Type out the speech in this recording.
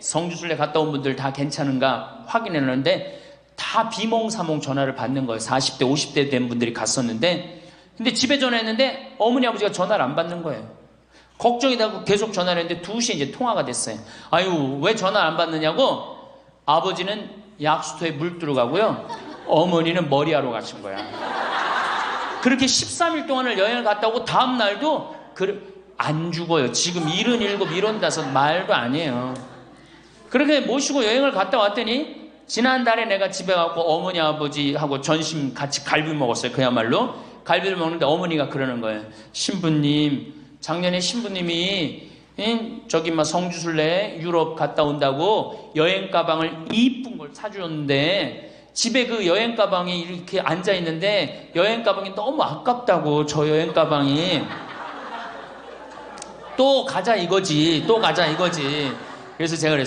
성주순례 갔다 온 분들 다 괜찮은가 확인했는데 다 비몽사몽 전화를 받는 거예요. 40대, 50대 된 분들이 갔었는데 근데 집에 전화했는데 어머니 아버지가 전화를 안 받는 거예요. 걱정이 되고 계속 전화를 했는데 2시에 이제 통화가 됐어요. 아유, 왜 전화 안 받느냐고? 아버지는 약수터에 물 들어가고요. 어머니는 머리하러 가신 거야. 그렇게 13일 동안을 여행을 갔다 오고 다음 날도 그, 안 죽어요. 지금 77, 75 말도 아니에요. 그렇게 모시고 여행을 갔다 왔더니 지난달에 내가 집에 가고 어머니 아버지하고 전심 같이 갈비 먹었어요. 그야말로 갈비를 먹는데 어머니가 그러는 거예요. 신부님 작년에 신부님이 응, 저기 막 성주순례 유럽 갔다 온다고 여행 가방을 이쁜 걸 사주었는데 집에 그 여행 가방이 이렇게 앉아 있는데 여행 가방이 너무 아깝다고 저 여행 가방이 또 가자 이거지 또 가자 이거지 그래서 제가 그랬어요.